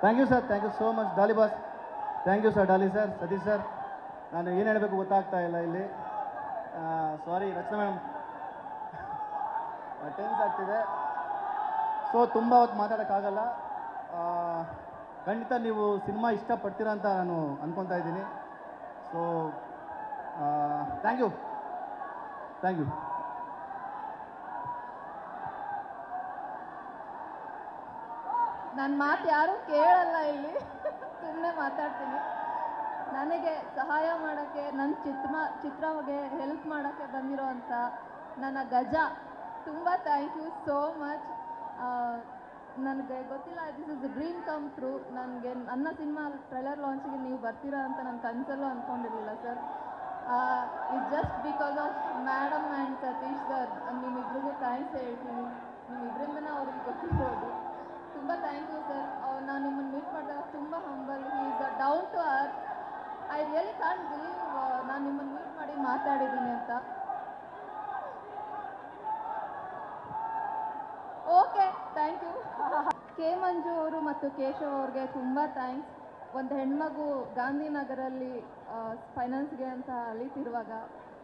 Thank you sir thank you so much Dolly boss thank you sir Dolly sir Satish sir ನಾನು ಏನು ಹೇಳಬೇಕು ಗೊತ್ತಾಗ್ತಾ ಇಲ್ಲ ಇಲ್ಲಿ. ಸಾರಿ ರಚನಾ ಮೇಡಮ್ ಟೆನ್ಸ್ ಆಗ್ತಿದೆ. ಸೊ ತುಂಬ ಹೊತ್ತು ಮಾತಾಡೋಕ್ಕಾಗಲ್ಲ. ಖಂಡಿತ ನೀವು ಸಿನಿಮಾ ಇಷ್ಟಪಡ್ತೀರಾ ಅಂತ ನಾನು ಅಂದ್ಕೊತಾ ಇದ್ದೀನಿ. So thank you thank you ನನ್ನ ಮಾತು ಯಾರೂ ಕೇಳಲ್ಲ ಇಲ್ಲಿ. ಸುಮ್ಮನೆ ಮಾತಾಡ್ತೀನಿ. ನನಗೆ ಸಹಾಯ ಮಾಡೋಕ್ಕೆ ನನ್ನ ಚಿತ್ರ ಚಿತ್ರಗೆ ಹೆಲ್ಪ್ ಮಾಡೋಕ್ಕೆ ಬಂದಿರೋವಂಥ ನನ್ನ ಗಜ. ತುಂಬ ಥ್ಯಾಂಕ್ ಯು ಸೋ ಮಚ್ ನನಗೆ ಗೊತ್ತಿಲ್ಲ this is dream come through ನನಗೆ, ನನ್ನ ಸಿನಿಮಾ ಟ್ರೈಲರ್ ಲಾಂಚಿಗೆ ನೀವು ಬರ್ತೀರಾ ಅಂತ ನಾನು ಕನಸಲ್ಲೂ ಅಂದ್ಕೊಂಡಿರಲಿಲ್ಲ sir it just because of madam and Satish sir ನಿಮ್ಮಿಬ್ರಿಗೂ thanks ಹೇಳ್ತೀನಿ. ನಿಮ್ಮಿಬ್ಬರಿಂದನೇ ಅವ್ರಿಗೆ ಗೊತ್ತಿರ್ಬೋದು ತುಂಬ ಥ್ಯಾಂಕ್ ಯು ಸರ್ ನಾನು ನಿಮ್ಮನ್ನು ಮೀಟ್ ಮಾಡಿದಾಗ ತುಂಬ humble is down to earth I really can't believe ನಾನು ನಿಮ್ಮನ್ನು ಮೀಟ್ ಮಾಡಿ ಮಾತಾಡಿದ್ದೀನಿ ಅಂತ. Okay thank you K Manju ಅವರು ಮತ್ತು ಕೇಶವ್ ಅವ್ರಿಗೆ ತುಂಬ ಥ್ಯಾಂಕ್ಸ್ ಒಂದು ಹೆಣ್ಮಗು ಗಾಂಧಿನಗರಲ್ಲಿ ಫೈನಾನ್ಸ್ಗೆ ಅಂತ ಅಲಿತಿರುವಾಗ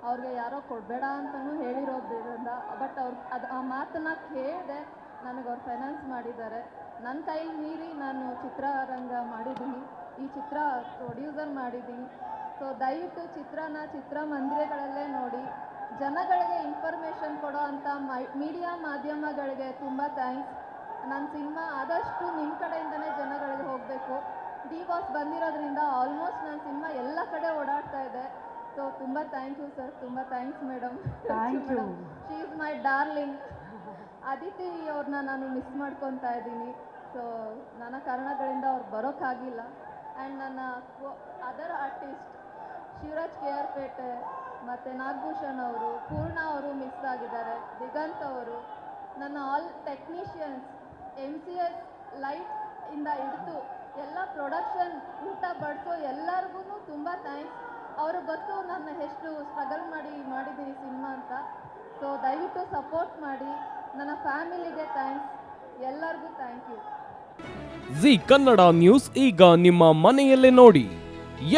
ಅವ್ರಿಗೆ ಯಾರೋ ಕೊಡಬೇಡ ಅಂತಲೂ ಹೇಳಿರೋದ್ರಿಂದ ಬಟ್ ಅವ್ರು ಅದು ಆ ಮಾತನ್ನು ಕೇಳಿದೆ ನನಗೆ ಅವ್ರು ಫೈನಾನ್ಸ್ ಮಾಡಿದ್ದಾರೆ. ನನ್ನ ಕೈಲಿ ಮೀರಿ ನಾನು ಚಿತ್ರರಂಗ ಮಾಡಿದ್ದೀನಿ. ಈ ಚಿತ್ರ ಪ್ರೊಡ್ಯೂಸರ್ ಮಾಡಿದ್ದೀನಿ. ಸೊ ದಯವಿಟ್ಟು ಚಿತ್ರನ ಚಿತ್ರಮಂದಿರಗಳಲ್ಲೇ ನೋಡಿ. ಜನಗಳಿಗೆ ಇನ್ಫಾರ್ಮೇಷನ್ ಕೊಡೋ ಅಂಥ ಮೀಡಿಯಾ ಮಾಧ್ಯಮಗಳಿಗೆ ತುಂಬ ಥ್ಯಾಂಕ್ಸ್ ನನ್ನ ಸಿನಿಮಾ ಆದಷ್ಟು ನಿಮ್ಮ ಕಡೆಯಿಂದನೇ ಜನಗಳಿಗೆ ಹೋಗಬೇಕು. ಡಿ ಬಾಸ್ ಬಂದಿರೋದ್ರಿಂದ ಆಲ್ಮೋಸ್ಟ್ ನನ್ನ ಸಿನಿಮಾ ಎಲ್ಲ ಕಡೆ ಓಡಾಡ್ತಾ ಇದೆ. ಸೊ ತುಂಬ ಥ್ಯಾಂಕ್ ಯು ಸರ್ ತುಂಬ thanks madam thank you she is my darling Aditi ಅವ್ರನ್ನ ನಾನು ಮಿಸ್ ಮಾಡ್ಕೊತಾ ಇದ್ದೀನಿ. ಸೊ ನನ್ನ ಕಾರಣಗಳಿಂದ ಅವ್ರು ಬರೋಕ್ಕಾಗಿಲ್ಲ. ಆ್ಯಂಡ್ ನನ್ನ other artist Shivaraj K R Pete ಮತ್ತು ನಾಗಭೂಷಣ್ ಅವರು, ಪೂರ್ಣ ಅವರು ಮಿಸ್ ಆಗಿದ್ದಾರೆ. ದಿಗಂತ್ ಅವರು, ನನ್ನ all technicians M C S light ಇಂದ ಹಿಡಿದು ಎಲ್ಲ ಪ್ರೊಡಕ್ಷನ್ ಊಟ ಬಡಿಸೋ ಎಲ್ಲರಿಗೂ ತುಂಬ ಥ್ಯಾಂಕ್ಸ್ ಅವರು ಗೊತ್ತು ನನ್ನ ಎಷ್ಟು ಸ್ಟ್ರಗಲ್ ಮಾಡಿ, ಮಾಡಿದ್ದೀನಿ ಸಿನಿಮಾ ಅಂತ. ಸೊ ದಯವಿಟ್ಟು ಸಪೋರ್ಟ್ ಮಾಡಿ. ನನ್ನ ಫ್ಯಾಮಿಲಿಗೆ ಥ್ಯಾಂಕ್ಸ್ ಎಲ್ಲರಿಗೂ thank you Zee Kannada news ಈಗ ನಿಮ್ಮ ಮನೆಯಲ್ಲೇ ನೋಡಿ.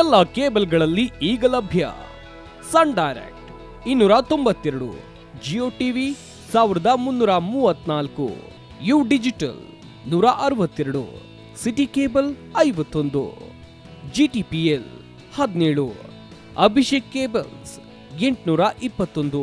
ಎಲ್ಲ ಕೇಬಲ್ಗಳಲ್ಲಿ ಈಗ ಲಭ್ಯ. ಸನ್ ಡೈರೆಕ್ಟ್ ಇನ್ನೂರ ತೊಂಬತ್ತೆರಡು ಜಿಯೋ ಟಿವಿ ಸಾವಿರದ ಮುನ್ನೂರ ಮೂವತ್ನಾಲ್ಕು ಯು ಡಿಜಿಟಲ್ ನೂರ ಅರವತ್ತೆರಡು ಸಿಟಿ ಕೇಬಲ್ ಐವತ್ತೊಂದು ಜಿ ಟಿ ಪಿ ಎಲ್ ಹದಿನೇಳು ಅಭಿಷೇಕ್ ಕೇಬಲ್ಸ್ ಎಂಟುನೂರ ಇಪ್ಪತ್ತೊಂದು.